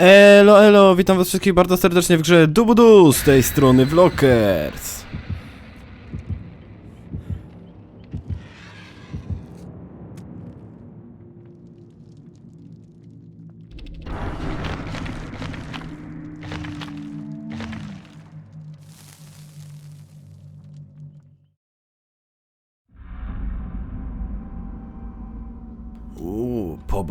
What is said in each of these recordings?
Elo, elo, witam was wszystkich bardzo serdecznie w grze Dubudu z tej strony Vlockers.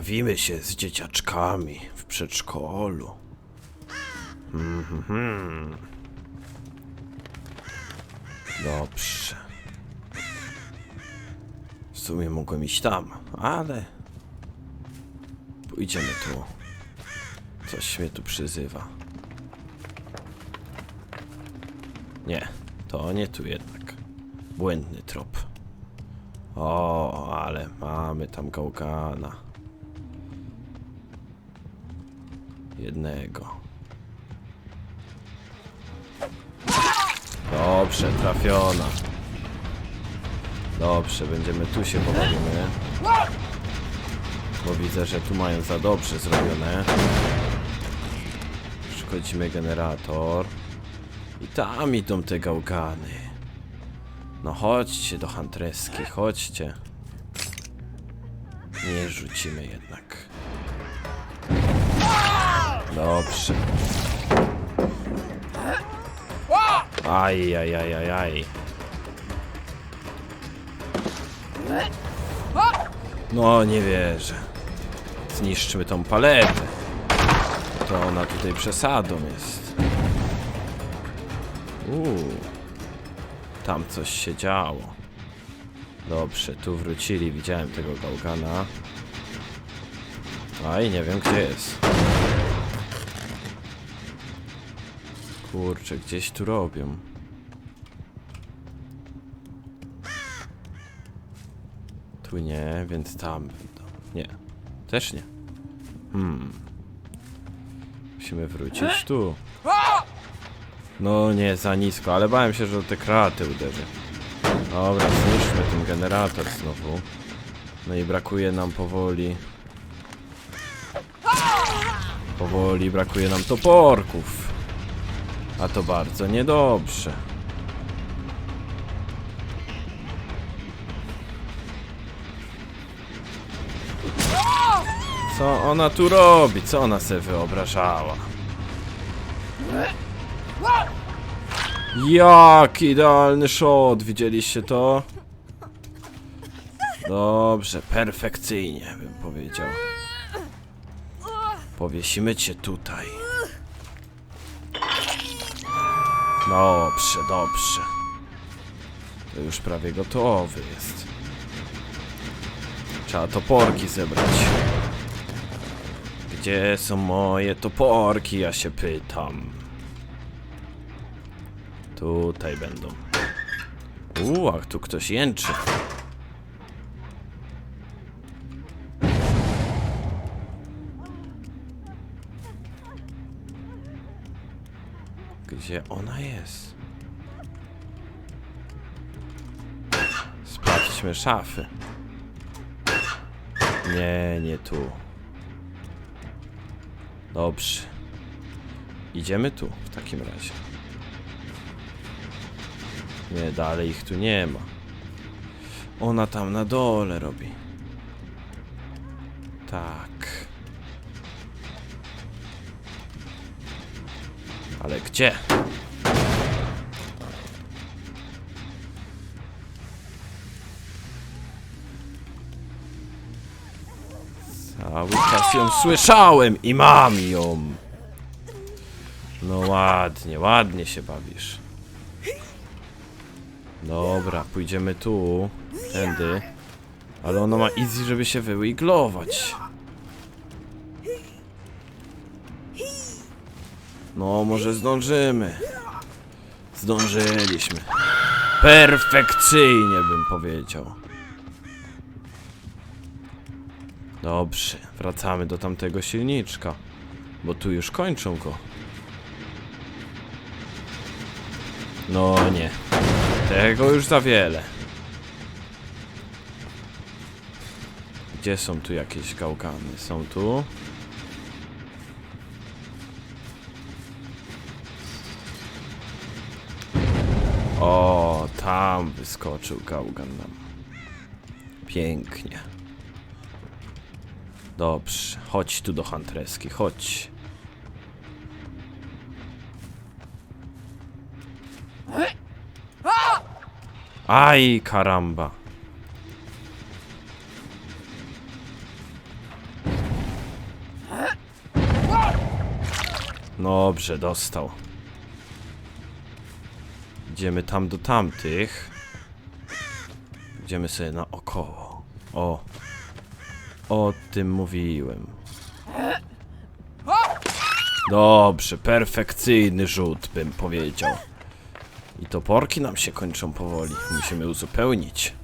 Uuu, pobawimy się z dzieciaczkami w przedszkolu. Mhm. Dobrze. W sumie mogłem iść tam, ale pójdziemy tu. Coś mnie tu przyzywa. Nie, to nie tu jednak. Błędny trop. O, ale mamy tam gałgana. Jednego. Dobrze, trafiona. Dobrze, będziemy tu się pobawimy. Bo widzę, że tu mają za dobrze zrobione. Szkodzimy generator. I tam idą te gałgany. No chodźcie do Huntreski, chodźcie. Nie rzucimy jednak. Dobrze. Aj. No, nie wierzę. Zniszczmy tą paletę. To ona tutaj przesadą jest. Uuu. Tam coś się działo. Dobrze, tu wrócili, widziałem tego gałgana. Aj, nie wiem gdzie jest. Kurczę, gdzieś tu robią. Tu nie, więc tam. Nie, też nie. Hmm. Musimy wrócić tu. No nie, za nisko, ale bałem się, że te kraty uderzy. Dobra, zniszczmy ten generator znowu. No i brakuje nam powoli... Powoli brakuje nam toporków. A to bardzo niedobrze. Co ona tu robi? Co ona sobie wyobrażała? Jak idealny shot, widzieliście to? Dobrze, perfekcyjnie bym powiedział. Powiesimy cię tutaj. Dobrze, dobrze. To już prawie gotowy jest. Trzeba toporki zebrać. Gdzie są moje toporki, ja się pytam. Tutaj będą. Uuu, tu ktoś jęczy. Gdzie ona jest? Sprawdźmy szafy. Nie, nie tu. Dobrze. Idziemy tu w takim razie. Nie, dalej ich tu nie ma. Ona tam na dole robi. Tak. Ale gdzie? Cały czas ją słyszałem i mam ją. No ładnie, ładnie się bawisz. Dobra, pójdziemy tu, tędy. Ale ona ma easy, żeby się wyiglować. No, może zdążymy. Zdążyliśmy. Perfekcyjnie bym powiedział. Dobrze, wracamy do tamtego silniczka. Bo tu już kończą go. No nie. Tego już za wiele. Gdzie są tu jakieś gałgany? Są tu? O, tam wyskoczył gałgan nam. Pięknie. Dobrze, chodź tu do Huntreski, chodź. Aj, karamba. Dobrze, dostał. Idziemy tam do tamtych. Idziemy sobie naokoło. O. O tym mówiłem. Dobrze, perfekcyjny rzut, bym powiedział. I toporki nam się kończą powoli. Musimy uzupełnić.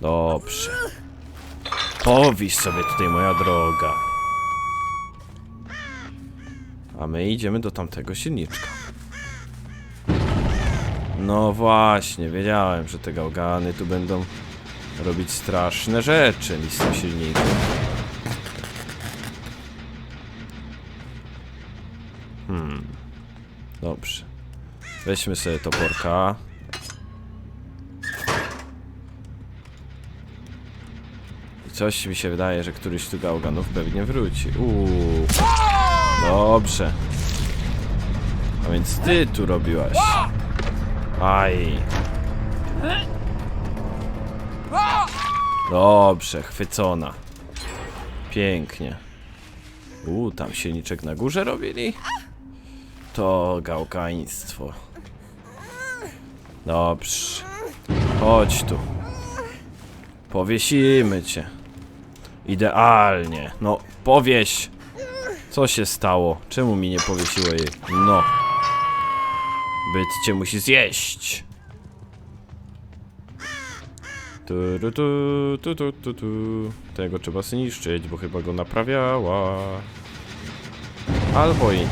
Dobrze. Powiś sobie tutaj, moja droga. A my idziemy do tamtego silniczka. No właśnie, wiedziałem, że te gałgany tu będą robić straszne rzeczy z tym silnikiem. Hmm. Dobrze. Weźmy sobie toporka. I coś mi się wydaje, że któryś tu gałganów pewnie wróci. Uuu. Dobrze. A więc ty tu robiłaś. Aj. Dobrze, chwycona. Pięknie. U, tam silniczek na górze robili? To gałkaństwo. Dobrze. Chodź tu. Powiesimy cię. Idealnie. No, powieś. Co się stało? Czemu mi nie powiesiło jej? No. Byt cię musi zjeść. Tu, tu, tu, tu, tu, tu. Tego trzeba zniszczyć, bo chyba go naprawiała. Albo i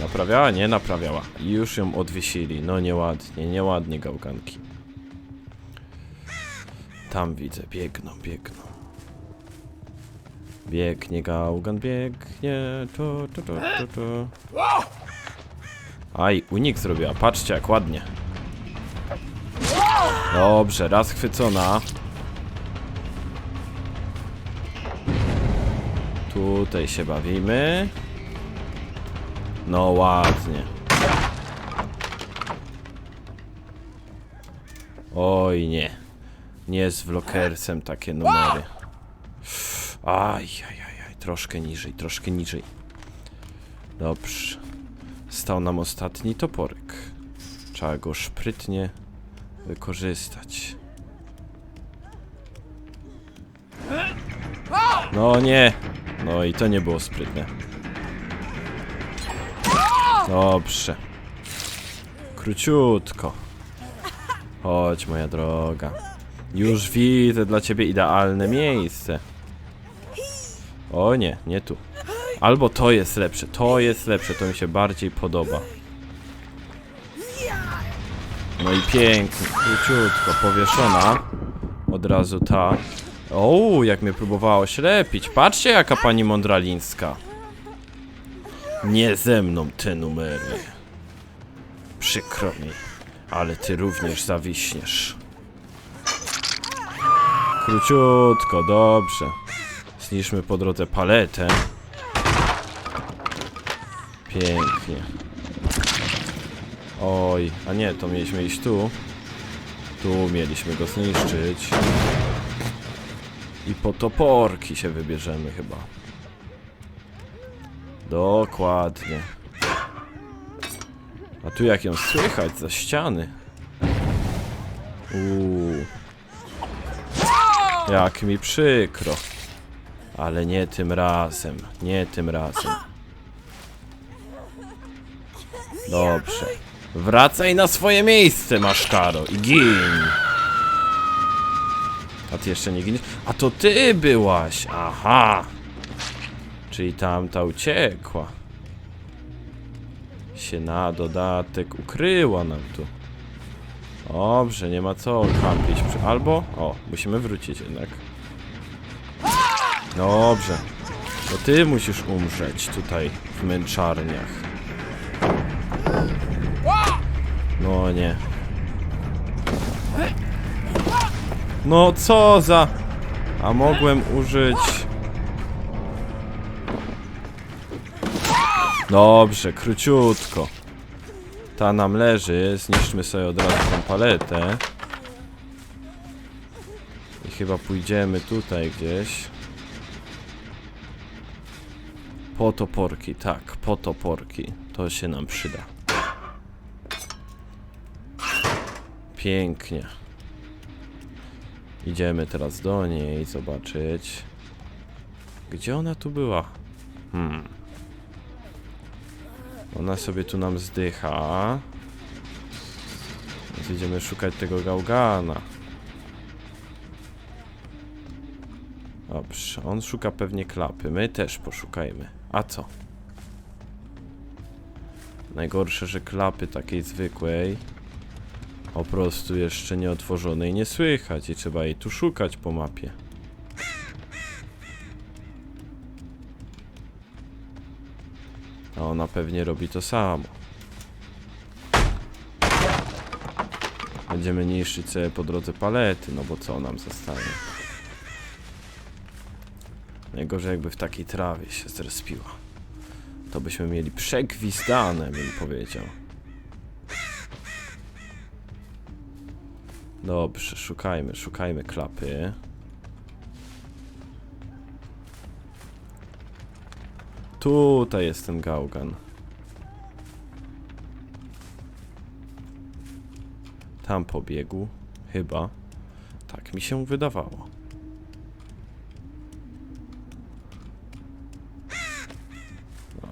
naprawiała, nie naprawiała. Już ją odwiesili. No nieładnie, nieładnie gałganki. Tam widzę, biegną, biegną. Biegnie gałgan, biegnie. Tu, tu, tu, tu, tu. Aj, unik zrobiła. Patrzcie, jak ładnie. Dobrze, raz chwycona. Tutaj się bawimy. No ładnie. Oj nie. Nie z vlokersem takie numery. Aj, aj, aj, aj, troszkę niżej, troszkę niżej. Dobrze. Stał nam ostatni toporek. Trzeba go szprytnie wykorzystać. No nie. No i to nie było sprytne. Dobrze. Króciutko. Chodź, moja droga. Już widzę dla ciebie idealne miejsce. O nie, nie tu. Albo to jest lepsze, to jest lepsze, to mi się bardziej podoba. No i pięknie, króciutko, powieszona. Od razu ta. O, jak mnie próbowało ślepić. Patrzcie, jaka pani mądralińska. Nie ze mną te numery. Przykro mi, ale ty również zawiśniesz. Króciutko, dobrze. Zniszmy po drodze paletę. Pięknie. Oj, a nie, to mieliśmy iść tu. Tu mieliśmy go zniszczyć. I po toporki się wybierzemy chyba. Dokładnie. A tu jak ją słychać za ściany. Uuu. Jak mi przykro. Ale nie tym razem. Nie tym razem. Dobrze. Wracaj na swoje miejsce, maszkaro, i gin. A ty jeszcze nie giniesz? A to ty byłaś! Aha! Czyli tamta uciekła. Się na dodatek ukryła nam tu. Dobrze, nie ma co kampić. Albo... O, musimy wrócić jednak. Dobrze. To ty musisz umrzeć tutaj w męczarniach. No nie. No co za... A mogłem użyć... Dobrze, króciutko. Ta nam leży, zniszczmy sobie od razu tą paletę. I chyba pójdziemy tutaj gdzieś. Po toporki, tak, po toporki. To się nam przyda. Pięknie. Idziemy teraz do niej zobaczyć. Gdzie ona tu była? Hmm. Ona sobie tu nam zdycha. Więc idziemy szukać tego gałgana. Dobrze, on szuka pewnie klapy. My też poszukajmy. A co? Najgorsze, że klapy takiej zwykłej po prostu jeszcze nie otworzonej nie słychać i trzeba jej tu szukać po mapie. A ona pewnie robi to samo. Będziemy niszczyć sobie po drodze palety, no bo co nam zostanie? Najgorzej jakby w takiej trawie się zrespiła. To byśmy mieli przegwizdane, bym powiedział. Dobrze, szukajmy, szukajmy klapy. Tutaj jest ten gałgan. Tam pobiegł, chyba. Tak mi się wydawało.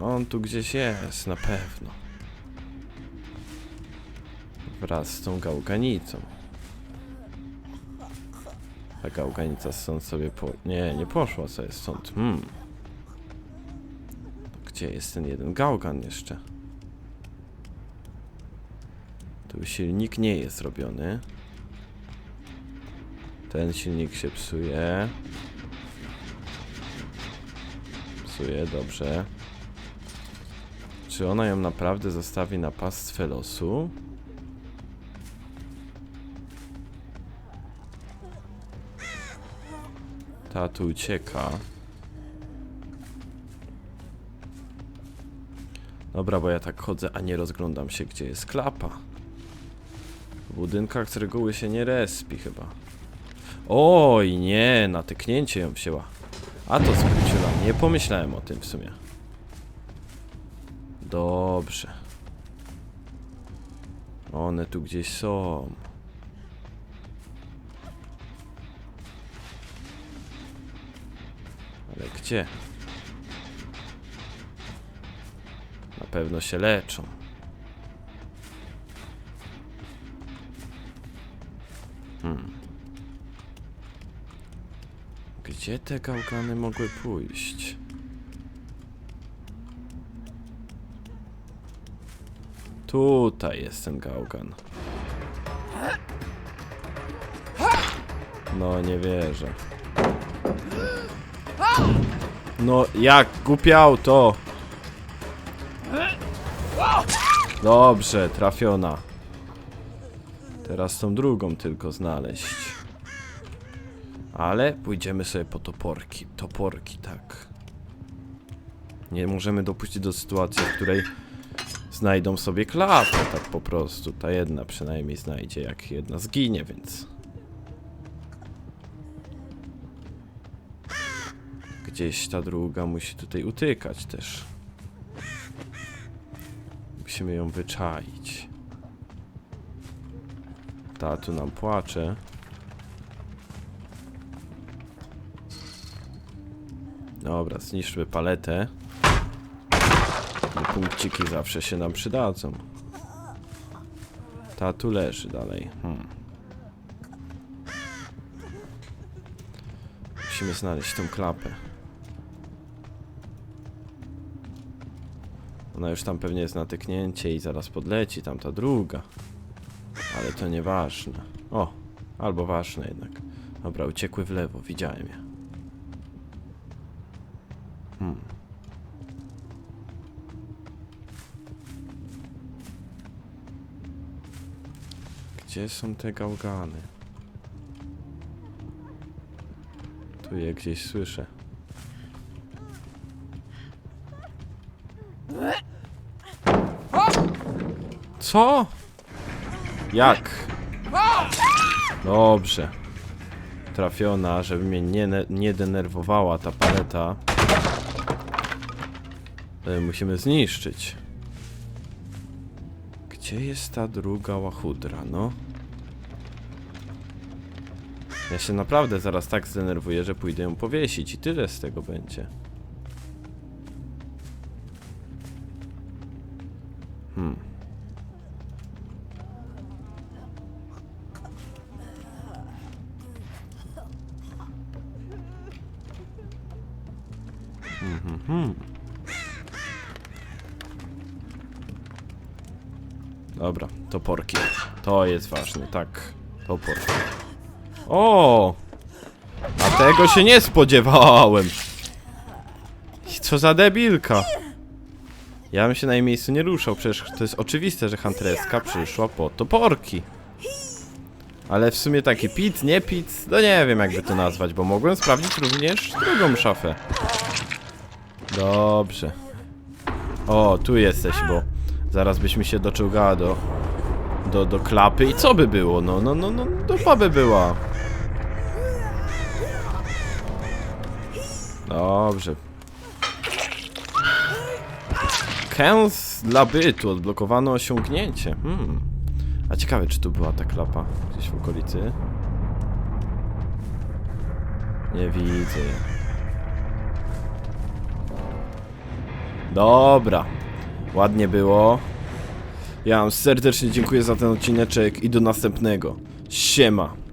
On tu gdzieś jest, na pewno. Wraz z tą gałganicą. Ta gałganica stąd sobie po... Nie, nie poszła sobie stąd. Hmm. Gdzie jest ten jeden gałgan jeszcze? Tu silnik nie jest robiony. Ten silnik się psuje. Psuje, dobrze. Czy ona ją naprawdę zostawi na pastwę losu? Ta tu ucieka. Dobra, bo ja tak chodzę, a nie rozglądam się, gdzie jest klapa. W budynkach z reguły się nie respi chyba. Oj, nie, natyknięcie ją wzięła. A to skróciła. Nie pomyślałem o tym w sumie. Dobrze. One tu gdzieś są. Ale gdzie? Na pewno się leczą. Hmm. Gdzie te gałgany mogły pójść? Tutaj jest ten gałgan. No nie wierzę. No jak głupie auto. Dobrze, trafiona. Teraz tą drugą tylko znaleźć. Ale pójdziemy sobie po toporki. Toporki, tak. Nie możemy dopuścić do sytuacji, w której znajdą sobie klapę, tak po prostu. Ta jedna przynajmniej znajdzie, jak jedna zginie, więc... Gdzieś ta druga musi tutaj utykać też. Musimy ją wyczaić. Ta tu nam płacze. Dobra, zniszczmy paletę. Punkciki zawsze się nam przydadzą. Ta tu leży dalej. Hmm. Musimy znaleźć tą klapę. Ona już tam pewnie jest natyknięcie i zaraz podleci, tam ta druga. Ale to nieważne. O, albo ważne jednak. Dobra, uciekły w lewo, widziałem je. Hmm. Gdzie są te gałgany? Tu je gdzieś słyszę. Co? Jak? Dobrze. Trafiona, żeby mnie nie, nie denerwowała ta paleta. E, Musimy zniszczyć. Gdzie jest ta druga łachudra, no? Ja się naprawdę zaraz tak zdenerwuję, że pójdę ją powiesić i tyle z tego będzie. Hmm. Mhm, hmm. Dobra, toporki. To jest ważne, tak. Toporki. O! A tego się nie spodziewałem. Co za debilka. Ja bym się na jej miejscu nie ruszał, przecież to jest oczywiste, że Huntreska przyszła po toporki. Ale w sumie takie pit, nie pit, no nie wiem jakby to nazwać, bo mogłem sprawdzić również drugą szafę. Dobrze. O, tu jesteś, bo zaraz byśmy się doczołgała do, do, do klapy i co by było? No, no, no, no, dupa by była. Dobrze. Kęs dla bytu, odblokowano osiągnięcie. Hmm. A ciekawe, czy tu była ta klapa gdzieś w okolicy? Nie widzę. Dobra. Ładnie było. Ja wam serdecznie dziękuję za ten odcineczek i do następnego. Siema.